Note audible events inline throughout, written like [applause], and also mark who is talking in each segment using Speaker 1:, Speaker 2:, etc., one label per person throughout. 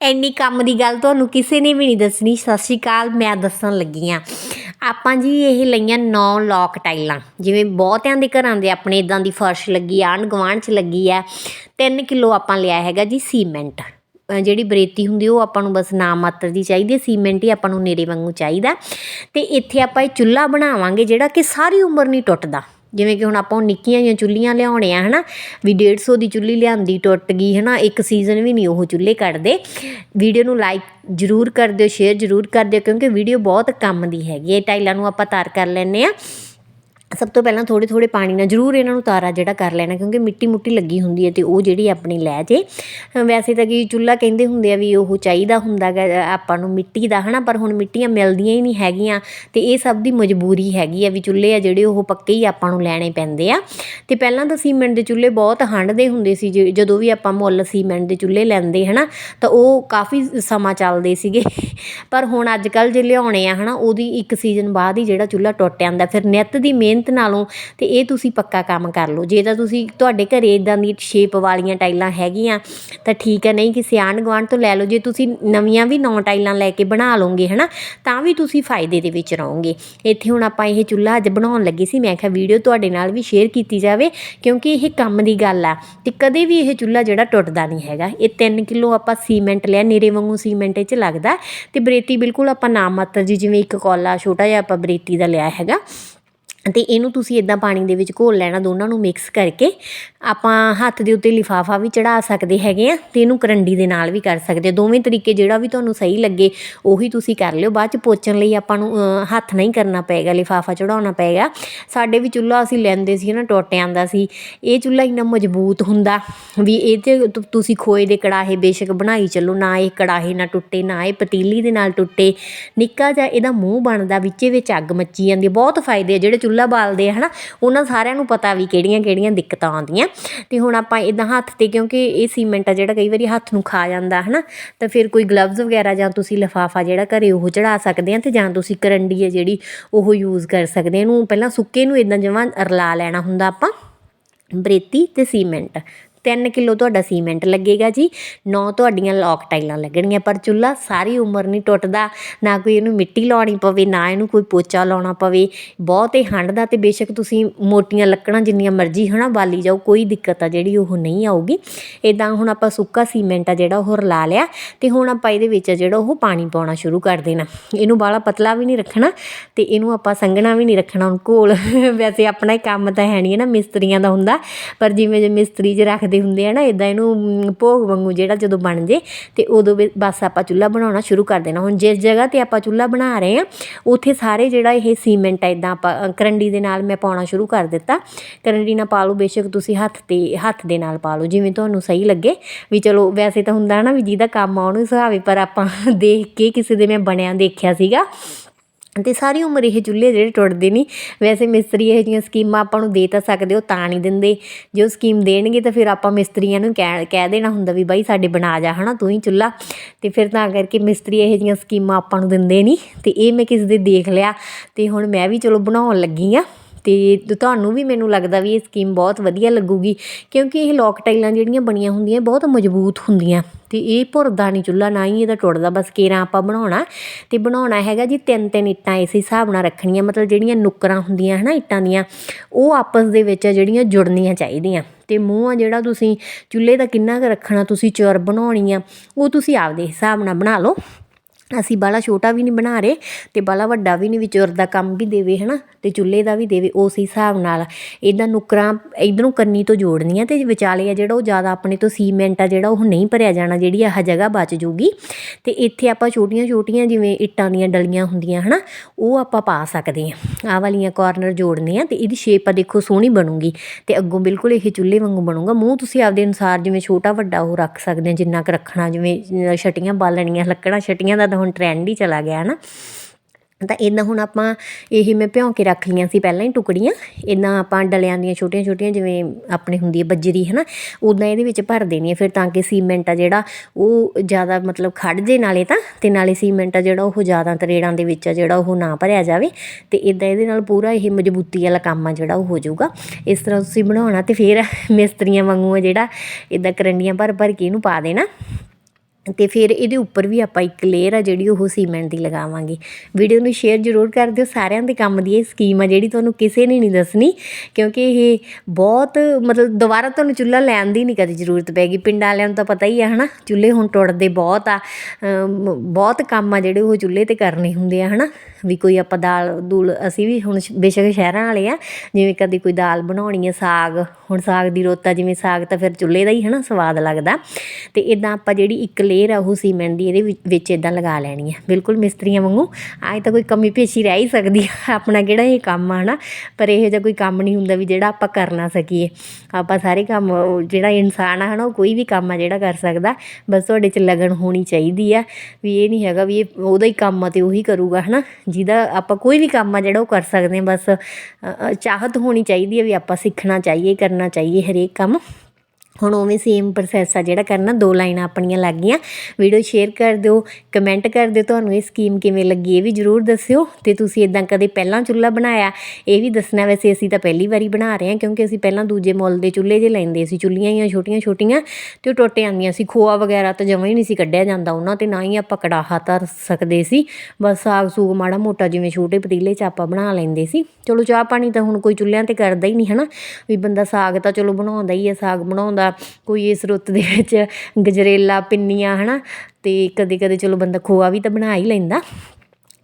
Speaker 1: ਐਨੀ ਕੰਮ ਦੀ ਗੱਲ ਤੁਹਾਨੂੰ ਕਿਸੇ ਨੇ ਵੀ ਨਹੀਂ ਦੱਸਣੀ। ਸਤਿ ਸ਼੍ਰੀ ਅਕਾਲ, ਮੈਂ ਦੱਸਣ ਲੱਗੀ ਆ ਆਪਾਂ ਜੀ ਇਹ ਲਈਆਂ ਨੌ ਲੋਕ ਟਾਈਲਾਂ। ਜਿਵੇਂ ਬਹੁਤਿਆਂ ਦੇ ਘਰਾਂ ਦੇ ਆਪਣੇ ਇਦਾਂ ਦੀ ਫਰਸ਼ ਲੱਗੀ ਆਂਢ ਗੁਆਂਢ 'ਚ ਲੱਗੀ ਆ 3 ਕਿਲੋ ਆਪਾਂ ਲਿਆ ਹੈਗਾ ਜੀ ਸੀਮੈਂਟ। ਜਿਹੜੀ ਬਰੇਤੀ ਹੁੰਦੀ ਉਹ ਆਪਾਂ ਨੂੰ ਬਸ ਨਾਮ ਮਾਤਰ ਦੀ ਚਾਹੀਦੀ ਹੈ। ਸੀਮੈਂਟ ਹੀ ਆਪਾਂ ਨੂੰ ਨੇਰੇ ਵਾਂਗੂ ਚਾਹੀਦਾ। ਤੇ ਇੱਥੇ ਆਪਾਂ ਇਹ ਚੁੱਲ੍ਹਾ ਬਣਾਵਾਂਗੇ, ਜਿਹੜਾ ਕਿ ਸਾਰੀ ਉਮਰ ਨਹੀਂ ਟੁੱਟਦਾ। ਜਿਵੇਂ ਕਿ ਹੁਣ ਆਪਾਂ ਉਹ ਨਿੱਕੀਆਂ ਜਿਹੀਆਂ ਚੁੱਲ੍ਹੀਆਂ ਲਿਆਉਣੇ ਆ, ਹਨਾ? ਵੀ 150 ਦੀ ਚੁੱਲ੍ਹੀ ਲਿਆਂਦੀ, ਟੁੱਟ ਗਈ, ਹਨਾ? ਇੱਕ ਸੀਜ਼ਨ ਵੀ ਨਹੀਂ ਉਹ ਚੁੱਲ੍ਹੇ ਕੱਢਦੇ। ਵੀਡੀਓ ਨੂੰ ਲਾਈਕ ਜ਼ਰੂਰ ਕਰ ਦਿਓ ਸ਼ੇਅਰ ਜ਼ਰੂਰ ਕਰ ਦਿਓ, ਕਿਉਂਕਿ ਵੀਡੀਓ ਬਹੁਤ ਕੰਮ ਦੀ ਹੈਗੀ ਹੈ। ਇਹ ਟਾਈਲਾਂ ਨੂੰ ਆਪਾਂ ਤਾਰ ਕਰ ਲੈਂਦੇ ਆ ਸਭ ਤੋਂ ਪਹਿਲਾਂ ਥੋੜੇ ਥੋੜੇ ਪਾਣੀ ਨਾਲ ਜ਼ਰੂਰ ਇਹਨਾਂ ਨੂੰ ਤਾਰਾ ਜਿਹੜਾ ਕਰ ਲੈਣਾ, ਕਿਉਂਕਿ ਮਿੱਟੀ ਮੁੱਟੀ ਲੱਗੀ ਹੁੰਦੀ ਹੈ ਤੇ ਉਹ ਜਿਹੜੀ ਆਪਣੀ ਲੈ ਜੇ। ਵੈਸੇ ਤਾਂ ਕਿ ਚੁੱਲ੍ਹਾ ਕਹਿੰਦੇ ਹੁੰਦੇ ਆ ਵੀ ਉਹ ਚਾਹੀਦਾ ਹੁੰਦਾ ਗਾ ਆਪਾਂ ਨੂੰ ਮਿੱਟੀ ਦਾ ਹਨਾ, ਪਰ ਹੁਣ ਮਿੱਟੀਆਂ ਮਿਲਦੀਆਂ ਹੀ ਨਹੀਂ ਹੈਗੀਆਂ ਤੇ ਇਹ ਸਭ ਦੀ ਮਜਬੂਰੀ ਹੈਗੀ ਆ ਵੀ ਚੁੱਲ੍ਹੇ ਆ ਜਿਹੜੇ ਉਹ ਪੱਕੇ ਹੀ ਆਪਾਂ ਨੂੰ ਲੈਣੇ ਪੈਂਦੇ ਆ। ਤੇ ਪਹਿਲਾਂ ਤਾਂ ਸੀਮੈਂਟ ਦੇ ਚੁੱਲ੍ਹੇ ਬਹੁਤ ਹੰਢਦੇ ਹੁੰਦੇ ਸੀ, ਜੇ- ਜਦੋਂ ਵੀ ਆਪਾਂ ਮੁੱਲ ਸੀਮੈਂਟ ਦੇ ਚੁੱਲ੍ਹੇ ਲੈਂਦੇ ਹਨਾ, ਤਾਂ ਉਹ ਕਾਫੀ ਸਮਾਂ ਚੱਲਦੇ ਸੀਗੇ। ਪਰ ਹੁਣ ਅੱਜ ਕੱਲ ਜੇ ਲਿਆਉਣੇ ਆ ਹਨਾ, ਉਹਦੀ ਇੱਕ ਸੀਜ਼ਨ ਬਾਅਦ ਹੀ ਜਿਹੜਾ ਚੁੱਲ੍ਹਾ ਟੁੱਟ ਜਾਂਦਾ, ਫਿਰ ਨਿੱਤ ਦੀ ਮਿਹਨਤ ਮਿਹਨਤ ਨਾਲੋਂ ਤੇ ਇਹ ਤੁਸੀਂ ਪੱਕਾ ਕੰਮ ਕਰ ਲਓ। ਜੇ ਤਾਂ ਤੁਸੀਂ ਤੁਹਾਡੇ ਘਰੇ ਇਦਾਂ ਦੀ ਸ਼ੇਪ ਵਾਲੀਆਂ ਟਾਈਲਾਂ ਹੈਗੀਆਂ, ਤਾਂ ਠੀਕ ਹੈ। ਨਹੀਂ ਕਿਸੇ ਆਂਢ ਗੁਆਂਢ ਤੋਂ ਲੈ ਲਓ, ਜੇ ਤੁਸੀਂ ਨਵੀਆਂ ਵੀ ਨੌ ਟਾਈਲਾਂ ਲੈ ਕੇ ਬਣਾ ਲਓਗੇ, ਹਨਾ, ਤਾਂ ਵੀ ਤੁਸੀਂ ਫਾਇਦੇ ਦੇ ਵਿੱਚ ਰਹੋਗੇ। ਇੱਥੇ ਹੁਣ ਆਪਾਂ ਇਹ ਚੁੱਲ੍ਹਾ ਅੱਜ ਬਣਾਉਣ ਲੱਗੇ ਸੀ। ਮੈਂ ਕਿਹਾ ਵੀਡੀਓ ਤੁਹਾਡੇ ਨਾਲ ਵੀ ਸ਼ੇਅਰ ਕੀਤੀ ਜਾਵੇ, ਕਿਉਂਕਿ ਇਹ ਕੰਮ ਦੀ ਗੱਲ ਆ ਤੇ ਕਦੇ ਵੀ ਇਹ ਚੁੱਲ੍ਹਾ ਜਿਹੜਾ ਟੁੱਟਦਾ ਨਹੀਂ ਹੈਗਾ। ਇਹ 3 ਕਿਲੋ ਆਪਾਂ ਸੀਮੈਂਟ ਲਿਆ, ਨੀਰੇ ਵਾਂਗੂ ਸੀਮੈਂਟ ਇਹ ਚ ਲੱਗਦਾ। ਤੇ ਬਰੇਤੀ ਬਿਲਕੁਲ ਆਪਾਂ ਨਾਮ ਮਾਤਰ ਜੀ, ਜਿਵੇਂ ਇੱਕ ਕੋਲਾ ਛੋਟਾ ਜਿਹਾ ਆਪਾਂ ਬਰੇਤੀ ਦਾ ਲਿਆ ਹੈਗਾ। ਤੇ ਇਹਨੂੰ ਤੁਸੀਂ ਇਦਾਂ ਪਾਣੀ ਦੇ ਵਿੱਚ ਘੋਲ ਲੈਣਾ ਦੋਨਾਂ ਨੂੰ ਮਿਕਸ ਕਰਕੇ। ਆਪਾਂ ਹੱਥ ਦੇ ਉੱਤੇ ਲਿਫਾਫਾ ਵੀ ਚੜਾ ਸਕਦੇ ਹੈਗੇ ਆ ਤੇ ਇਹਨੂੰ ਕਰੰਡੀ ਦੇ ਨਾਲ ਵੀ ਕਰ ਸਕਦੇ ਦੋਵੇਂ ਤਰੀਕੇ ਜਿਹੜਾ ਵੀ ਤੁਹਾਨੂੰ ਸਹੀ ਲੱਗੇ, ਉਹੀ ਤੁਸੀਂ ਕਰ ਲਿਓ। ਬਾਅਦ ਚ ਪੋਚਣ ਲਈ ਆਪਾਂ ਨੂੰ ਹੱਥ ਨਹੀਂ ਕਰਨਾ ਪਏਗਾ, ਲਿਫਾਫਾ ਚੜਾਉਣਾ ਪਏਗਾ। ਸਾਡੇ ਵੀ ਚੁੱਲ੍ਹਾ ਅਸੀਂ ਲੈਂਦੇ ਸੀ ਨਾ ਟੋਟਿਆਂ ਦਾ ਸੀ। ਇਹ ਚੁੱਲ੍ਹਾ ਇੰਨਾ ਮਜ਼ਬੂਤ ਹੁੰਦਾ ਵੀ ਇਹ ਤੇ, ਤੁਸੀਂ ਖੋਏ ਦੇ ਕੜਾਹੇ ਬੇਸ਼ੱਕ ਬਣਾਈ ਚੱਲੋ, ਨਾ ਇਹ ਕੜਾਹੇ ਨਾ ਟੁੱਟੇ, ਨਾ ਇਹ ਪਤੀਲੀ ਦੇ ਨਾਲ ਟੁੱਟੇ। ਨਿੱਕਾ ਜਿਹਾ ਇਹਦਾ ਮੂੰਹ ਬਣਦਾ, ਵਿੱਚੇ ਵਿੱਚ ਅੱਗ ਮੱਚੀ ਜਾਂਦੀ ਹੈ। ਬਹੁਤ ਫਾਇਦੇ ਆ, ਜਿਹੜੇ ਚੁੱਲ੍ਹਾ ਬਾਲਦੇ ਆ, ਹਨਾ? ਉਹਨਾਂ ਸਾਰਿਆਂ ਨੂੰ ਪਤਾ ਵੀ ਕਿਹੜੀਆਂ ਕਿਹੜੀਆਂ ਦਿੱਕਤਾਂ ਆਉਂਦੀਆਂ। ਤੇ ਹੁਣ ਆਪਾਂ ਇਦਾਂ ਹੱਥ ਤੇ, ਕਿਉਂਕਿ ਇਹ ਸੀਮੈਂਟ ਆ ਜਿਹੜਾ ਕਈ ਵਾਰੀ ਹੱਥ ਨੂੰ ਖਾ ਜਾਂਦਾ, ਹਨਾ? ਤਾਂ ਫਿਰ ਕੋਈ ਗਲਵਜ਼ ਵਗੈਰਾ ਜਾਂ ਤੁਸੀਂ ਲਿਫਾਫਾ ਜਿਹੜਾ ਘਰੇ ਉਹ ਚੜਾ ਸਕਦੇ ਆ, ਤੇ ਜਾਂ ਤੁਸੀਂ ਕਰੰਡੀ ਹੈ ਜਿਹੜੀ ਉਹ ਯੂਜ਼ ਕਰ ਸਕਦੇ ਇਹਨੂੰ ਪਹਿਲਾਂ ਸੁੱਕੇ ਨੂੰ ਇਦਾਂ ਜਮਾਂ ਰਲਾ ਲੈਣਾ ਹੁੰਦਾ ਆਪਾਂ, ਬਰੇਤੀ ਤੇ ਸੀਮੈਂਟ। 3 ਕਿਲੋ ਤੁਹਾਡਾ ਸੀਮੈਂਟ ਲੱਗੇਗਾ ਜੀ। 9 ਤੁਹਾਡੀਆਂ ਲੌਕ ਟਾਈਲਾਂ ਲੱਗਣਗੀਆਂ, ਪਰ ਚੁੱਲ੍ਹਾ ਸਾਰੀ ਉਮਰ ਨਹੀਂ ਟੁੱਟਦਾ। ਨਾ ਕੋਈ ਇਹਨੂੰ ਮਿੱਟੀ ਲਾਉਣੀ ਪਵੇ, ਨਾ ਇਹਨੂੰ ਕੋਈ ਪੋਚਾ ਲਾਉਣਾ ਪਵੇ। ਬਹੁਤ ਹੀ ਹੰਢਦਾ ਤੇ ਬੇਸ਼ੱਕ ਤੁਸੀਂ ਮੋਟੀਆਂ ਲੱਕੜਾਂ ਜਿੰਨੀਆਂ ਮਰਜ਼ੀ ਹਨਾ ਬਾਲੀ ਜਾਓ, ਕੋਈ ਦਿੱਕਤ ਆ ਜਿਹੜੀ ਉਹ ਨਹੀਂ ਆਊਗੀ। ਇਦਾਂ ਹੁਣ ਆਪਾਂ ਸੁੱਕਾ ਸੀਮੈਂਟ ਆ ਜਿਹੜਾ ਉਹ ਰਲਾ ਲਿਆ ਤੇ ਹੁਣ ਆਪਾਂ ਇਹਦੇ ਵਿੱਚ ਜਿਹੜਾ ਉਹ ਪਾਣੀ ਪਾਉਣਾ ਸ਼ੁਰੂ ਕਰ ਦੇਣਾ। ਇਹਨੂੰ ਬਾਲਾ ਪਤਲਾ ਵੀ ਨਹੀਂ ਰੱਖਣਾ ਤੇ ਇਹਨੂੰ ਆਪਾਂ ਸੰਘਣਾ ਵੀ ਨਹੀਂ ਰੱਖਣਾ। ਹੁਣ ਘੋਲ, ਵੈਸੇ ਆਪਣਾ ਹੀ ਕੰਮ ਤਾਂ ਹੈ ਨਹੀਂ ਹੈ ਨਾ ਮਿਸਤਰੀਆਂ ਦਾ ਹੁੰਦਾ, ਪਰ ਜਿਵੇਂ ਜੇ ਮਿਸਤਰੀ 'ਚ ਰੱਖਦੇ ਹੁੰਦੇ ਆ ਨਾ ਇਦਾਂ ਇਹਨੂੰ ਭੋਗ ਵਾਂਗੂ ਜਿਹੜਾ ਜਦੋਂ ਬਣ ਜੇ, ਤੇ ਉਦੋਂ ਵੀ ਬਸ ਆਪਾਂ ਚੁੱਲ੍ਹਾ ਬਣਾਉਣਾ ਸ਼ੁਰੂ ਕਰ ਦੇਣਾ। ਹੁਣ ਜਿਸ ਜਗ੍ਹਾ ਤੇ ਆਪਾਂ ਚੁੱਲ੍ਹਾ ਬਣਾ ਰਹੇ ਆ ਉੱਥੇ ਸਾਰੇ ਜਿਹੜਾ ਇਹ ਸੀਮੈਂਟ ਆ ਇਦਾਂ ਆਪਾਂ ਕਰੰਡੀ ਦੇ ਨਾਲ ਮੈਂ ਪਾਉਣਾ ਸ਼ੁਰੂ ਕਰ ਦਿੱਤਾ। ਕਰੰਡੀ ਨਾਲ ਪਾ ਲਓ, ਬੇਸ਼ੱਕ ਤੁਸੀਂ ਹੱਥ ਤੇ, ਹੱਥ ਦੇ ਨਾਲ ਪਾ ਲਓ, ਜਿਵੇਂ ਤੁਹਾਨੂੰ ਸਹੀ ਲੱਗੇ। ਵੀ ਚਲੋ, ਵੈਸੇ ਤਾਂ ਹੁੰਦਾ ਨਾ ਵੀ ਜਿਹਦਾ ਕੰਮ ਆਉਣ ਸੁਹਾਵੇ, ਪਰ ਆਪਾਂ ਦੇਖ ਕੇ ਕਿਸੇ ਦੇ ਮੈਂ ਬਣਿਆ ਦੇਖਿਆ ਸੀਗਾ। ਤੇ ਸਾਰੀ ਉਮਰ ਇਹ ਚੁੱਲ੍ਹੇ ਜਿਹੜੇ ਟੁੱਟਦੇ ਨਹੀਂ। ਵੈਸੇ ਮਿਸਤਰੀ ਇਹ ਜਿਹੀਆਂ ਸਕੀਮਾਂ ਆਪਾਂ ਨੂੰ ਦੇ ਤਾਂ ਸਕਦੇ, ਉਹ ਤਾਂ ਨਹੀਂ ਦਿੰਦੇ। ਜੇ ਉਹ ਸਕੀਮ ਦੇਣਗੇ ਤਾਂ ਫਿਰ ਆਪਾਂ ਮਿਸਤਰੀਆਂ ਨੂੰ ਕਹਿ ਕਹਿ ਦੇਣਾ ਹੁੰਦਾ ਵੀ ਬਾਈ ਸਾਡੇ ਬਣਾ ਜਾ, ਹਨਾ, ਤੂੰ ਹੀ ਚੁੱਲ੍ਹਾ। ਤੇ ਫਿਰ ਤਾਂ ਕਰਕੇ ਮਿਸਤਰੀ ਇਹ ਜਿਹੀਆਂ ਸਕੀਮਾਂ ਆਪਾਂ ਨੂੰ ਦਿੰਦੇ ਨਹੀਂ। ਤੇ ਇਹ ਮੈਂ ਕਿਸੇ ਦੇ ਦੇਖ ਲਿਆ। ਤੇ ਹੁਣ ਮੈਂ ਵੀ ਚਲੋ ਬਣਾਉਣ ਲੱਗੀ ਆ ਅਤੇ ਤੁਹਾਨੂੰ ਵੀ ਮੈਨੂੰ ਲੱਗਦਾ ਵੀ ਇਹ ਸਕੀਮ ਬਹੁਤ ਵਧੀਆ ਲੱਗੂਗੀ, ਕਿਉਂਕਿ ਇਹ ਲੋਕ ਟਾਈਲਾਂ ਜਿਹੜੀਆਂ ਬਣੀਆਂ ਹੁੰਦੀਆਂ ਬਹੁਤ ਮਜ਼ਬੂਤ ਹੁੰਦੀਆਂ। ਅਤੇ ਇਹ ਭੁਰਦਾ ਨਹੀਂ ਚੁੱਲ੍ਹਾ, ਨਾ ਹੀ ਇਹਦਾ ਟੁੱਟਦਾ, ਬਸ ਕੇਰਾਂ ਆਪਾਂ ਬਣਾਉਣਾ। ਅਤੇ ਬਣਾਉਣਾ ਹੈਗਾ ਜੀ ਤਿੰਨ ਤਿੰਨ ਇੱਟਾਂ ਇਸ ਹਿਸਾਬ ਨਾਲ ਰੱਖਣੀਆਂ, ਮਤਲਬ ਜਿਹੜੀਆਂ ਨੁੱਕਰਾਂ ਹੁੰਦੀਆਂ ਹਨਾ ਇੱਟਾਂ ਦੀਆਂ, ਉਹ ਆਪਸ ਦੇ ਵਿੱਚ ਜਿਹੜੀਆਂ ਜੁੜਨੀਆਂ ਚਾਹੀਦੀਆਂ। ਤੇ ਮੂੰਹ ਆ ਜਿਹੜਾ ਤੁਸੀਂ ਚੁੱਲ੍ਹੇ ਦਾ ਕਿੰਨਾ ਕੁ ਰੱਖਣਾ, ਤੁਸੀਂ ਚੁਰ ਬਣਾਉਣੀ ਆ, ਉਹ ਤੁਸੀਂ ਆਪਦੇ ਹਿਸਾਬ ਨਾਲ ਬਣਾ ਲਓ। ਅਸੀਂ ਬਾਲਾ ਛੋਟਾ ਵੀ ਨਹੀਂ ਬਣਾ ਰਹੇ ਤੇ ਬਾਲਾ ਵੱਡਾ ਵੀ ਨਹੀਂ ਵਿਚੁਰ ਦਾ ਕੰਮ ਵੀ ਦੇਵੇ ਹਨਾ? ਤੇ ਚੁੱਲ੍ਹੇ ਦਾ ਵੀ ਦੇਵੇ ਉਸ ਹਿਸਾਬ ਨਾਲ। ਇਹਦਾ ਨੁਕਰਾਂ ਇਧਰੋਂ ਕੰਨੀ ਤੋਂ ਜੋੜਨੀਆਂ ਤੇ ਵਿਚਾਲੇ ਆ ਜਿਹੜਾ ਉਹ ਜ਼ਿਆਦਾ ਆਪਣੇ ਤੋਂ ਸੀਮੈਂਟ ਆ ਜਿਹੜਾ ਉਹ ਨਹੀਂ ਭਰਿਆ ਜਾਣਾ ਜਿਹੜੀ ਆਹ ਜਗ੍ਹਾ ਬਚ ਜੂਗੀ ਤੇ ਇੱਥੇ ਆਪਾਂ ਛੋਟੀਆਂ ਛੋਟੀਆਂ ਜਿਵੇਂ ਇੱਟਾਂ ਦੀਆਂ ਡਲੀਆਂ ਹੁੰਦੀਆਂ ਹਨਾ? ਉਹ ਆਪਾਂ ਪਾ ਸਕਦੇ ਆ। ਆਹ ਵਾਲੀਆਂ ਕਾਰਨਰ ਜੋੜਨੇ ਆ ਤੇ ਇਹਦੀ ਸ਼ੇਪ ਆ ਦੇਖੋ ਸੋਹਣੀ ਬਣੂਗੀ ਤੇ ਅੱਗੋਂ ਬਿਲਕੁਲ ਇਹ ਚੁੱਲ੍ਹੇ ਵਾਂਗੂ ਬਣੂਗਾ। ਮੂੰਹ ਤੁਸੀਂ ਆਪਦੇ ਅਨੁਸਾਰ ਜਿਵੇਂ ਛੋਟਾ ਵੱਡਾ ਉਹ ਰੱਖ ਸਕਦੇ ਆ ਜਿੰਨਾ ਕੁ ਰੱਖਣਾ ਜਿਵੇਂ ਅ, ਛਟੀਆਂ ਬਾਲਣੀਆਂ ਲੱਕੜਾਂ ਛਟੀਆਂ ਦਾ ਤਾਂ ਹੁਣ ਟ੍ਰੈਂਡ ਹੀ ਚਲਾ ਗਿਆ ਨਾ ਤਾਂ ਇਦਾਂ ਹੁਣ ਆਪਾਂ ਇਹ ਮੈਂ ਭਿਉਂ ਕੇ ਰੱਖ ਲਈਆਂ ਸੀ ਪਹਿਲਾਂ ਹੀ ਟੁਕੜੀਆਂ। ਇਦਾਂ ਆਪਾਂ ਡਲਿਆਂ ਦੀਆਂ ਛੋਟੀਆਂ ਛੋਟੀਆਂ ਜਿਵੇਂ ਆਪਣੇ ਹੁੰਦੀ ਹੈ ਬੱਜਰੀ ਹੈ ਨਾ ਉਦਾਂ ਇਹਦੇ ਵਿੱਚ ਭਰ ਦੇਣੀ ਹੈ ਫਿਰ ਤਾਂ ਕਿ ਸੀਮੈਂਟ ਆ ਜਿਹੜਾ ਉਹ ਜ਼ਿਆਦਾ ਮਤਲਬ ਖੜ ਜੇ ਨਾਲੇ ਤਾਂ, ਤੇ ਨਾਲੇ ਸੀਮੈਂਟ ਆ ਜਿਹੜਾ ਉਹ ਜ਼ਿਆਦਾ ਤਰੇੜਾਂ ਦੇ ਵਿੱਚ ਆ ਜਿਹੜਾ ਉਹ ਨਾ ਭਰਿਆ ਜਾਵੇ। ਤੇ ਇਦਾਂ ਇਹਦੇ ਨਾਲ ਪੂਰਾ ਇਹ ਮਜ਼ਬੂਤੀ ਵਾਲਾ ਕੰਮ ਆ ਜਿਹੜਾ ਉਹ ਹੋ ਜਾਊਗਾ। ਇਸ ਤਰ੍ਹਾਂ ਤੁਸੀਂ ਬਣਾਉਣਾ ਤੇ ਫਿਰ ਮਿਸਤਰੀਆਂ ਵਾਂਗੂ ਆ ਜਿਹੜਾ ਇਦਾਂ ਕਰੰਡੀਆਂ ਭਰ ਭਰ ਕੇ ਇਹਨੂੰ ਪਾ ਦੇਣਾ। ਤੇ ਫਿਰ ਇਹਦੇ ਉੱਪਰ ਵੀ ਆਪਾਂ ਇੱਕ ਲੇਅਰ ਆ ਜਿਹੜੀ ਉਹ ਸੀਮੈਂਟ ਦੀ ਲਗਾਵਾਂਗੇ। ਵੀਡੀਓ ਨੂੰ ਸ਼ੇਅਰ ਜ਼ਰੂਰ ਕਰ ਦਿਓ। ਸਾਰਿਆਂ ਦੇ ਕੰਮ ਦੀ ਇਹ ਸਕੀਮ ਆ ਜਿਹੜੀ ਤੁਹਾਨੂੰ ਕਿਸੇ ਨੇ ਨਹੀਂ ਦੱਸਣੀ, ਕਿਉਂਕਿ ਇਹ ਬਹੁਤ ਮਤਲਬ ਦੁਬਾਰਾ ਤੁਹਾਨੂੰ ਚੁੱਲ੍ਹਾ ਲੈਣ ਦੀ ਨਹੀਂ ਕਦੇ ਜ਼ਰੂਰਤ ਪੈਗੀ ਪਿੰਡਾਂ ਵਾਲਿਆਂ ਨੂੰ ਤਾਂ ਪਤਾ ਹੀ ਆ, ਹਨਾ? ਚੁੱਲ੍ਹੇ ਹੁਣ ਟੁੱਟਦੇ ਬਹੁਤ ਆ। ਬਹੁਤ ਕੰਮ ਆ ਜਿਹੜੇ ਉਹ ਚੁੱਲ੍ਹੇ ਤੇ ਕਰਨੇ ਹੁੰਦੇ ਆ, ਹਨਾ? ਵੀ ਕੋਈ ਆਪਾਂ ਦਾਲ, ਦੂਲ, ਅਸੀਂ ਵੀ ਹੁਣ ਬੇਸ਼ੱਕ ਸ਼ਹਿਰਾਂ ਵਾਲੇ ਆ, ਜਿਵੇਂ ਕਦੇ ਕੋਈ ਦਾਲ ਬਣਾਉਣੀ ਆ ਸਾਗ, ਹੁਣ ਸਾਗ ਦੀ ਰੋਤਾ ਜਿਵੇਂ ਸਾਗ ਤਾਂ ਫਿਰ ਚੁੱਲ੍ਹੇ ਦਾ ਹੀ, ਹਨਾ? ਸਵਾਦ ਲੱਗਦਾ। ਤੇ ਇਦਾਂ ਆਪਾਂ ਜਿਹੜੀ ਇੱਕ ਲੇਅਰ ਆ ਸੀਮੈਂਟ ਦੀ ਇਹਦੇ ਵਿੱਚ- ਵਿੱਚ ਇਦਾਂ ਲਗਾ ਲੈਣੀ ਆ। ਬਿਲਕੁਲ ਮਿਸਤਰੀਆਂ ਵਾਂਗੂ ਆਏ ਤਾਂ ਕੋਈ ਕਮੀ ਪੇਸ਼ੀ ਰਹਿ ਹੀ ਸਕਦੀ ਆ। [laughs] ਆਪਣਾ ਕਿਹੜਾ ਇਹ ਕੰਮ ਆ ਨਾ ਪਰ ਇਹੋ ਜਿਹਾ ਕੋਈ ਕੰਮ ਨਹੀਂ ਹੁੰਦਾ ਵੀ ਜਿਹੜਾ ਆਪਾਂ ਕਰ ਨਾ ਸਕੀਏ। ਆਪਾਂ ਸਾਰੇ ਕੰਮ ਜਿਹੜਾ ਇਨਸਾਨ ਆ, ਹਨਾ, ਉਹ ਕੋਈ ਵੀ ਕੰਮ ਆ ਜਿਹੜਾ ਕਰ ਸਕਦਾ, ਬਸ ਤੁਹਾਡੇ 'ਚ ਲਗਨ ਹੋਣੀ ਚਾਹੀਦੀ ਆ। ਵੀ ਇਹ ਨਹੀਂ ਹੈਗਾ ਵੀ ਇਹ ਉਹਦਾ ਹੀ ਕੰਮ ਆ ਤੇ ਉਹੀ ਕਰੂਗਾ, ਹਨਾ? ਜਿਹਦਾ ਆਪਾਂ ਕੋਈ ਵੀ ਕੰਮ ਆ ਜਿਹੜਾ ਉਹ ਕਰ ਸਕਦੇ ਹਾਂ ਬਸ ਚਾਹਤ ਹੋਣੀ ਚਾਹੀਦੀ ਹੈ ਵੀ ਆਪਾਂ ਸਿੱਖਣਾ ਚਾਹੀਏ, ਕਰਨਾ ਚਾਹੀਏ ਹਰੇਕ ਕੰਮ। ਹੁਣ ਉਵੇਂ ਸੇਮ ਪ੍ਰੋਸੈਸ ਆ, ਜਿਹੜਾ ਕਰਨਾ, ਦੋ ਲਾਈਨਾਂ ਆਪਣੀਆਂ ਲੱਗ ਗਈਆਂ। ਵੀਡੀਓ ਸ਼ੇਅਰ ਕਰ ਦਿਓ ਕਮੈਂਟ ਕਰ ਦਿਓ, ਤੁਹਾਨੂੰ ਇਹ ਸਕੀਮ ਕਿਵੇਂ ਲੱਗੀ ਇਹ ਵੀ ਜਰੂਰ ਦੱਸਿਓ। ਤੇ ਤੁਸੀਂ ਇਦਾਂ ਕਦੇ ਪਹਿਲਾਂ ਚੁੱਲ੍ਹਾ ਬਣਾਇਆ, ਇਹ ਵੀ ਦੱਸਣਾ ਵੈਸੇ ਅਸੀਂ ਤਾਂ ਪਹਿਲੀ ਵਾਰੀ ਬਣਾ ਰਹੇ ਹਾਂ, ਕਿਉਂਕਿ ਅਸੀਂ ਪਹਿਲਾਂ ਦੂਜੇ ਮੁੱਲ ਦੇ ਚੁੱਲ੍ਹੇ ਜੇ ਲੈਂਦੇ ਸੀ, ਚੁੱਲ੍ਹੀਆਂ ਹੀ ਛੋਟੀਆਂ ਛੋਟੀਆਂ, ਤੇ ਉਹ ਟੁੱਟ ਜਾਂਦੀਆਂ ਸੀ, ਖੋਆ ਵਗੈਰਾ ਤਾਂ ਜਮਾਂ ਹੀ ਨਹੀਂ ਸੀ ਕੱਢਿਆ ਜਾਂਦਾ ਉਹਨਾਂ ਤੇ, ਨਾ ਹੀ ਆਪਾਂ ਕੜਾਹਾ ਧਰ ਸਕਦੇ ਸੀ। ਬਸ ਸਾਗ ਸੂਗ ਮਾੜਾ ਮੋਟਾ ਜਿਵੇਂ ਛੋਟੇ ਪਤੀਲੇ 'ਚ ਆਪਾਂ ਬਣਾ ਲੈਂਦੇ ਸੀ। ਚਲੋ ਚਾਹ ਪਾਣੀ ਤਾਂ ਹੁਣ ਕੋਈ ਚੁੱਲ੍ਹਿਆਂ ਤੇ ਕਰਦਾ ਹੀ ਨਹੀਂ, ਹਨਾ? ਵੀ ਬੰਦਾ ਸਾਗ ਤਾਂ ਚਲੋ ਬਣਾਉਂਦਾ ਹੀ ਹੈ ਸਾਗ ਬਣਾਉਂਦਾ ਕੋਈ ਇਸ ਰੁੱਤ ਦੇ ਵਿੱਚ ਗਜਰੇਲਾ, ਪਿੰਨੀਆਂ, ਹਨਾ? ਤੇ ਕਦੇ ਕਦੇ ਚਲੋ ਬੰਦਾ ਖੋਆ ਵੀ ਤਾਂ ਬਣਾ ਹੀ ਲੈਂਦਾ।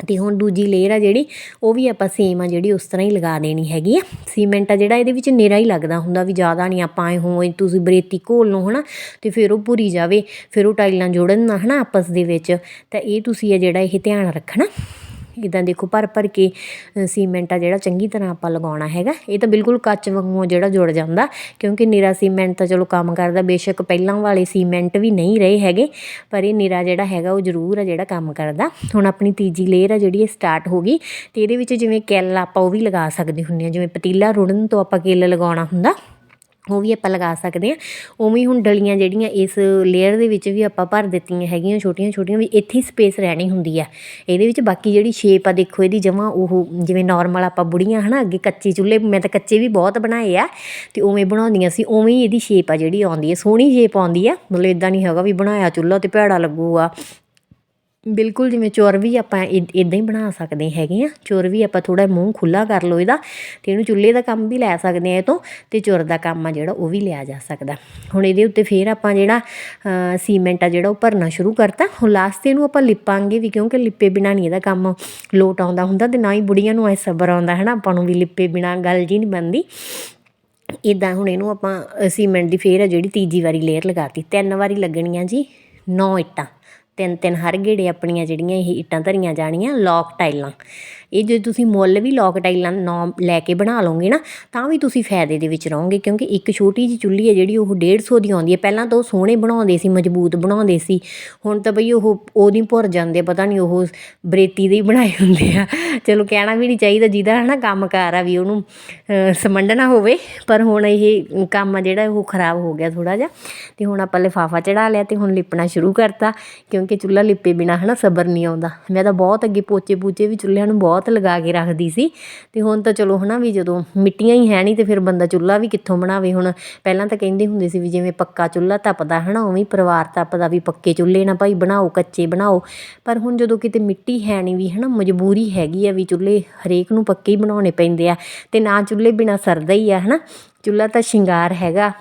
Speaker 1: ਤੇ ਹੁਣ ਦੂਜੀ ਲੇਅਰ ਆ ਜਿਹੜੀ, ਉਹ ਵੀ ਆਪਾਂ ਸੇਮ ਆ ਜਿਹੜੀ ਉਸ ਤਰ੍ਹਾਂ ਹੀ ਲਗਾ ਦੇਣੀ ਹੈਗੀ ਆ। ਸੀਮੈਂਟ ਆ ਜਿਹੜਾ, ਇਹਦੇ ਵਿੱਚ ਨੇਰਾ ਹੀ ਲੱਗਦਾ ਹੁੰਦਾ ਵੀ ਜ਼ਿਆਦਾ ਨਹੀਂ ਆਪਾਂ ਐ ਹੋਏ, ਤੁਸੀਂ ਬਰੇਤੀ ਘੋਲ ਲਓ, ਹਨਾ? ਤੇ ਫਿਰ ਉਹ ਭੁਰੀ ਜਾਵੇ, ਫਿਰ ਉਹ ਟਾਈਲਾਂ ਜੋੜਨ ਨਾ, ਹਨਾ, ਆਪਸ ਦੇ ਵਿੱਚ। ਤਾਂ ਇਹ ਤੁਸੀਂ ਆ ਜਿਹੜਾ ਇਹ ਧਿਆਨ ਰੱਖਣਾ। ਇਦਾਂ ਦੇਖੋ ਭਰ ਭਰ ਕੇ ਸੀਮੈਂਟ ਆ ਜਿਹੜਾ ਚੰਗੀ ਤਰ੍ਹਾਂ ਆਪਾਂ ਲਗਾਉਣਾ ਹੈਗਾ, ਇਹ ਤਾਂ ਬਿਲਕੁਲ ਕੱਚ ਵਾਂਗੂ ਜਿਹੜਾ ਜੁੜ ਜਾਂਦਾ, ਕਿਉਂਕਿ ਨਿਰਾ ਸੀਮੈਂਟ ਤਾਂ ਚਲੋ ਕੰਮ ਕਰਦਾ, ਬੇਸ਼ੱਕ ਪਹਿਲਾਂ ਵਾਲੇ ਸੀਮੈਂਟ ਵੀ ਨਹੀਂ ਰਹੇ ਹੈਗੇ, ਪਰ ਇਹ ਨਿਰਾ ਜਿਹੜਾ ਹੈਗਾ ਉਹ ਜ਼ਰੂਰ ਆ ਜਿਹੜਾ ਕੰਮ ਕਰਦਾ। ਹੁਣ ਆਪਣੀ ਤੀਜੀ ਲੇਅਰ ਆ ਜਿਹੜੀ ਇਹ ਸਟਾਰਟ ਹੋ ਗਈ, ਤੇ ਇਹਦੇ ਵਿੱਚ ਜਿਵੇਂ ਕਿੱਲ ਆਪਾਂ ਉਹ ਵੀ ਲਗਾ ਸਕਦੇ ਹੁੰਦੇ ਆ, ਜਿਵੇਂ ਪਤੀਲਾ ਰੁੜਨ ਤੋਂ ਆਪਾਂ ਕਿੱਲ ਲਗਾਉਣਾ ਹੁੰਦਾ ਉਹ ਵੀ ਆਪਾਂ ਲਗਾ ਸਕਦੇ ਹਾਂ। ਉਵੇਂ ਹੀ ਹੁਣ ਡਲੀਆਂ ਜਿਹੜੀਆਂ ਇਸ ਲੇਅਰ ਦੇ ਵਿੱਚ ਵੀ ਆਪਾਂ ਭਰ ਦਿੱਤੀਆਂ ਹੈਗੀਆਂ, ਛੋਟੀਆਂ ਛੋਟੀਆਂ ਵੀ ਇੱਥੇ ਹੀ ਸਪੇਸ ਰਹਿਣੀ ਹੁੰਦੀ ਆ। ਇਹਦੇ ਵਿੱਚ ਬਾਕੀ ਜਿਹੜੀ ਸ਼ੇਪ ਆ ਦੇਖੋ ਇਹਦੀ ਜਮਾਂ ਉਹ ਜਿਵੇਂ ਨਾਰਮਲ ਆਪਾਂ ਬੁੜੀਆਂ ਹਨਾ, ਅੱਗੇ ਕੱਚੇ ਚੁੱਲ੍ਹੇ, ਮੈਂ ਤਾਂ ਕੱਚੇ ਵੀ ਬਹੁਤ ਬਣਾਏ ਆ, ਤੇ ਉਵੇਂ ਬਣਾਉਂਦੀਆਂ ਸੀ, ਉਵੇਂ ਹੀ ਇਹਦੀ ਸ਼ੇਪ ਆ ਜਿਹੜੀ ਆਉਂਦੀ ਹੈ ਸੋਹਣੀ ਸ਼ੇਪ ਆਉਂਦੀ ਆ, ਮਤਲਬ ਇਦਾਂ ਨਹੀਂ ਹੈਗਾ ਵੀ ਬਣਾਇਆ ਚੁੱਲ੍ਹਾ ਤੇ ਭੈੜਾ ਲੱਗੂਗਾ। ਬਿਲਕੁਲ ਜਿਵੇਂ ਚੁਰ ਵੀ ਆਪਾਂ ਇਦਾਂ ਹੀ ਬਣਾ ਸਕਦੇ ਹੈਗੇ ਆ। ਚੁਰ ਵੀ ਆਪਾਂ ਥੋੜਾ ਮੂੰਹ ਖੁੱਲਾ ਕਰ ਲਓ ਇਹਦਾ ਤੇ ਇਹਨੂੰ ਚੁੱਲ੍ਹੇ ਦਾ ਕੰਮ ਵੀ ਲੈ ਸਕਦੇ ਆ ਇਹ ਤੋਂ ਤੇ ਚੁਰ ਦਾ ਕੰਮ ਆ ਜਿਹੜਾ ਉਹ ਵੀ ਲਿਆ ਜਾ ਸਕਦਾ। ਹੁਣ ਇਹਦੇ ਉੱਤੇ ਫੇਰ ਆਪਾਂ ਜਿਹੜਾ ਸੀਮੈਂਟ ਆ ਜਿਹੜਾ ਉਹ ਭਰਨਾ ਸ਼ੁਰੂ ਕਰਤਾ। ਹੁਣ ਲਾਸਟ ਤੇ ਇਹਨੂੰ ਆਪਾਂ ਲਿਪਾਂਗੇ ਵੀ ਕਿਉਂਕਿ ਲਿਪੇ ਬਿਨਾ ਨਹੀਂ ਇਹਦਾ ਕੰਮ ਲੋਟ ਆਉਂਦਾ ਹੁੰਦਾ ਤੇ ਨਾ ਹੀ ਬੁੜੀਆਂ ਨੂੰ ਐ ਸਬਰ ਆਉਂਦਾ ਹੈ ਨਾ ਆਪਾਂ ਨੂੰ ਵੀ ਲਿਪੇ ਬਿਨਾ ਗੱਲ ਜੀ ਨਹੀਂ ਬਣਦੀ। ਇਦਾਂ ਹੁਣ ਇਹਨੂੰ ਆਪਾਂ ਸੀਮੈਂਟ ਦੀ ਫੇਰ ਆ ਜਿਹੜੀ ਤੀਜੀ ਵਾਰੀ ਲੇਅਰ ਲਗਾਤੀ ਤਿੰਨ ਵਾਰੀ ਲੱਗਣੀਆਂ ਜੀ 9 ਇੱਟਾਂ। ਤਿੰਨ ਤਿੰਨ ਹਰ ਗੇੜੇ ਆਪਣੀਆਂ ਜਿਹੜੀਆਂ ਇਹ ਇੱਟਾਂ ਧਰੀਆਂ ਜਾਣੀਆਂ ਲੌਕ ਟਾਈਲਾਂ। ਇਹ ਜੇ ਤੁਸੀਂ ਮੁੱਲ ਵੀ ਲੌਕ ਟਾਈਲਾਂ ਨੌ ਲੈ ਕੇ ਬਣਾ ਲਓਗੇ ਨਾ, ਤਾਂ ਵੀ ਤੁਸੀਂ ਫਾਇਦੇ ਦੇ ਵਿੱਚ ਰਹੋਗੇ, ਕਿਉਂਕਿ ਇੱਕ ਛੋਟੀ ਜਿਹੀ ਚੁੱਲ੍ਹੀ ਹੈ ਜਿਹੜੀ ਉਹ 150 ਦੀ ਆਉਂਦੀ ਹੈ। ਪਹਿਲਾਂ ਤਾਂ ਉਹ ਸੋਹਣੇ ਬਣਾਉਂਦੇ ਸੀ, ਮਜ਼ਬੂਤ ਬਣਾਉਂਦੇ ਸੀ। ਹੁਣ ਤਾਂ ਬਈ ਉਹ ਉਹਦੀ ਭੁਰ ਜਾਂਦੇ ਪਤਾ ਨਹੀਂ ਉਹ ਬਰੇਤੀ ਦੇ ਹੀ ਬਣਾਏ ਹੁੰਦੇ ਆ। ਚਲੋ ਕਹਿਣਾ ਵੀ ਨਹੀਂ ਚਾਹੀਦਾ, ਜਿਹਦਾ ਹਨਾ ਕੰਮਕਾਰ ਆ ਵੀ ਉਹਨੂੰ ਸਮੰਡਣਾ ਹੋਵੇ, ਪਰ ਹੁਣ ਇਹ ਕੰਮ ਆ ਜਿਹੜਾ ਉਹ ਖਰਾਬ ਹੋ ਗਿਆ ਥੋੜਾ ਜਿਹਾ। ਤੇ ਹੁਣ ਆਪਾਂ ਲਿਫਾਫਾ ਚੜਾ ਲਿਆ ਤੇ ਹੁਣ ਲਿਪਣਾ ਸ਼ੁਰੂ ਕਰਤਾ, ਕਿਉਂਕਿ ਚੁੱਲ੍ਹਾ ਲਿਪੇ ਬਿਨਾ ਹਨਾ ਸਬਰ ਨਹੀਂ ਆਉਂਦਾ। ਮੈਂ ਤਾਂ ਬਹੁਤ ਅੱਗੇ ਪੋਚੇ ਪੂਚੇ ਵੀ ਚੁੱਲ੍ਹਿਆਂ ਨੂੰ ਬਹੁਤ ਲਗਾ ਕੇ ਰੱਖਦੀ ਸੀ। ਤੇ ਹੁਣ ਤਾਂ ਚਲੋ ਹਨਾ ਵੀ ਜਦੋਂ ਮਿੱਟੀਆਂ ਹੀ ਹੈ ਨਹੀਂ ਤੇ ਫਿਰ ਬੰਦਾ ਚੁੱਲ੍ਹਾ ਵੀ ਕਿੱਥੋਂ ਬਣਾਵੇ ਹੁਣ? ਪਹਿਲਾਂ ਤਾਂ ਕਹਿੰਦੇ ਹੁੰਦੇ ਸੀ ਵੀ ਜਿਵੇਂ ਪੱਕਾ ਚੁੱਲ੍ਹਾ ਤਪਦਾ ਹਨਾ, ਉਵੇਂ ਪਰਿਵਾਰ ਤਪਦਾ ਵੀ ਪੱਕੇ ਚੁੱਲ੍ਹੇ ਨਾ ਭਾਈ ਬਣਾਓ, ਕੱਚੇ ਬਣਾਓ। ਪਰ ਹੁਣ ਜਦੋਂ ਕਿਤੇ ਮਿੱਟੀ ਹੈ ਨਹੀਂ ਵੀ ਹਨਾ, ਮਜਬੂਰੀ ਹੈਗੀ ਆ ਵੀ ਚੁੱਲ੍ਹੇ ਹਰੇਕ ਨੂੰ ਪੱਕੇ ਹੀ ਬਣਾਉਣੇ ਪੈਂਦੇ ਆ। ਤੇ ਨਾ ਚੁੱਲ੍ਹੇ ਬਿਨਾ ਸਰਦਾ ਹੀ ਆ ਹਨਾ? ਚੁੱਲ੍ਹਾ ਤਾਂ ਸ਼ਿੰਗਾਰ ਹੈਗਾ।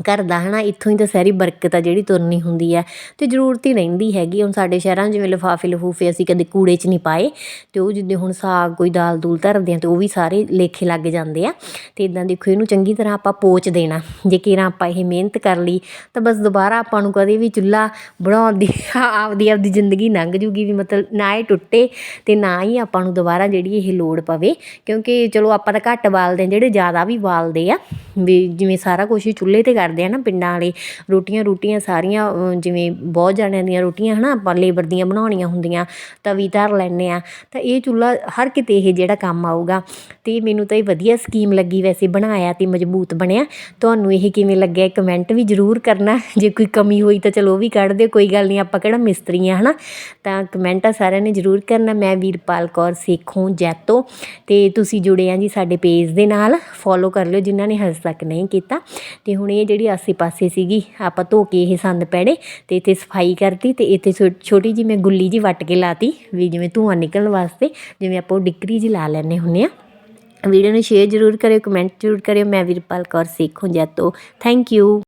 Speaker 1: ਘਰ ਦਾ ਹੈ ਨਾ ਇੱਥੋਂ ਹੀ ਤਾਂ ਸਾਰੀ ਬਰਕਤ ਆ ਜਿਹੜੀ ਤੁਰਨੀ ਹੁੰਦੀ ਹੈ ਅਤੇ ਜ਼ਰੂਰਤ ਹੀ ਰਹਿੰਦੀ ਹੈਗੀ। ਹੁਣ ਸਾਡੇ ਸ਼ਹਿਰਾਂ 'ਚ ਜਿਵੇਂ ਲਿਫਾਫੇ, ਲਫੂਫੇ ਅਸੀਂ ਕਦੇ ਕੂੜੇ 'ਚ ਨਹੀਂ ਪਾਏ ਅਤੇ ਉਹ ਜਿੱਦਾਂ ਹੁਣ ਸਾਗ ਕੋਈ ਦਾਲ ਦੂਲ ਧਰਦੇ ਹਾਂ ਤੇ ਉਹ ਵੀ ਸਾਰੇ ਲੇਖੇ ਲੱਗ ਜਾਂਦੇ ਆ ਅਤੇ ਇੱਦਾਂ ਦੇਖੋ ਇਹਨੂੰ ਚੰਗੀ ਤਰ੍ਹਾਂ ਆਪਾਂ ਪੋਚ ਦੇਣਾ। ਜੇ ਕਿਰਾਂ ਆਪਾਂ ਇਹ ਮਿਹਨਤ ਕਰ ਲਈ ਤਾਂ ਬਸ ਦੁਬਾਰਾ ਆਪਾਂ ਨੂੰ ਕਦੇ ਵੀ ਚੁੱਲ੍ਹਾ ਬਣਾਉਣ ਦੀ [laughs] ਆਪਦੀ ਆਪਦੀ ਜ਼ਿੰਦਗੀ ਲੰਘ ਜੂਗੀ ਵੀ ਮਤਲਬ ਨਾ ਇਹ ਟੁੱਟੇ ਅਤੇ ਨਾ ਹੀ ਆਪਾਂ ਨੂੰ ਦੁਬਾਰਾ ਜਿਹੜੀ ਇਹ ਲੋੜ ਪਵੇ। ਕਿਉਂਕਿ ਚਲੋ ਆਪਾਂ ਤਾਂ ਘੱਟ ਬਾਲਦੇ ਆ, ਜਿਹੜੇ ਜ਼ਿਆਦਾ ਵੀ ਬਾਲਦੇ ਆ, ਵੀ ਜਿਵੇਂ ਸਾਰਾ ਕੁਝ ਚੁੱਲ੍ਹੇ ਤੇ ਕਰਦੇ ਆ ਨਾ ਪਿੰਡਾਂ ਵਾਲੇ, ਰੋਟੀਆਂ ਰੋਟੀਆਂ ਸਾਰੀਆਂ ਜਿਵੇਂ ਬਹੁਤ ਜਣਿਆਂ ਦੀਆਂ ਰੋਟੀਆਂ ਹਨਾ, ਆਪਾਂ ਲੇਬਰ ਦੀਆਂ ਬਣਾਉਣੀਆਂ ਹੁੰਦੀਆਂ, ਤਵੀ ਧਰ ਲੈਂਦੇ ਆ, ਤਾਂ ਇਹ ਚੁੱਲ੍ਹਾ ਹਰ ਕਿਤੇ ਇਹ ਜਿਹੜਾ ਕੰਮ ਆਊਗਾ, ਤੇ ਮੈਨੂੰ ਤਾਂ ਇਹ ਵਧੀਆ ਸਕੀਮ ਲੱਗੀ ਵੈਸੇ ਬਣਾਇਆ ਤੇ ਮਜ਼ਬੂਤ ਬਣਿਆ, ਤੁਹਾਨੂੰ ਇਹ ਕਿਵੇਂ ਲੱਗਿਆ ਕਮੈਂਟ ਵੀ ਜ਼ਰੂਰ ਕਰਨਾ, ਜੇ ਕੋਈ ਕਮੀ ਹੋਈ ਤਾਂ ਚਲੋ ਉਹ ਵੀ ਕੱਢ ਦਿਓ, ਕੋਈ ਗੱਲ ਨਹੀਂ ਆਪਾਂ ਕਿਹੜਾ ਮਿਸਤਰੀ ਆ ਹਨਾ, ਤਾਂ ਕਮੈਂਟ ਆ ਸਾਰਿਆਂ ਨੇ ਜ਼ਰੂਰ ਕਰਨਾ, ਮੈਂ ਵੀਰਪਾਲ ਕੌਰ ਸੇਖੋਂ ਜੈਤੋ, ਤੇ ਤੁਸੀਂ ਜੁੜੇ ਆ ਜੀ ਸਾਡੇ ਪੇਜ ਦੇ ਨਾਲ ਫੋਲੋ ਕਰ ਲਿਓ ਜਿਨ੍ਹਾਂ ਨੇ ਹਜੇ ਤੱਕ ਨਹੀਂ ਕੀਤਾ, ਤੇ ਹੁਣ ਇਹ ਜਿਹੜੀ ਆਸੇ-ਪਾਸੇ ਸੀਗੀ, ਆਪਾਂ ਧੋ ਕੇ ਇਹ ਸੰਦ ਪੈਣੇ ਤੇ ਇੱਥੇ ਸਫ਼ਾਈ ਕਰਤੀ ਤੇ ਇੱਥੇ ਛੋ- ਛੋਟੀ ਜੀ ਮੈਂ ਗੁੱਲੀ ਜੀ ਵੱਟ ਕੇ ਲਾਤੀ ਵੀ ਜਿਵੇਂ ਧੂੰਆਂ ਨਿਕਲਣ ਵਾਸਤੇ ਜਿਵੇਂ ਆਪਾਂ ਉਹ ਡਿਕਰੀ ਜੀ ਲਾ ਲੈਂਦੇ ਹੁੰਨੇ ਆ ਵੀਡੀਓ ਨੂੰ ਸ਼ੇਅਰ ਜ਼ਰੂਰ ਕਰਿਓ ਕਮੈਂਟ ਜ਼ਰੂਰ ਕਰਿਓ। ਮੈਂ ਵੀਰਪਾਲ ਕੌਰ, ਸੇਖੋਂ ਜੈਤੋ ਥੈਂਕ ਯੂ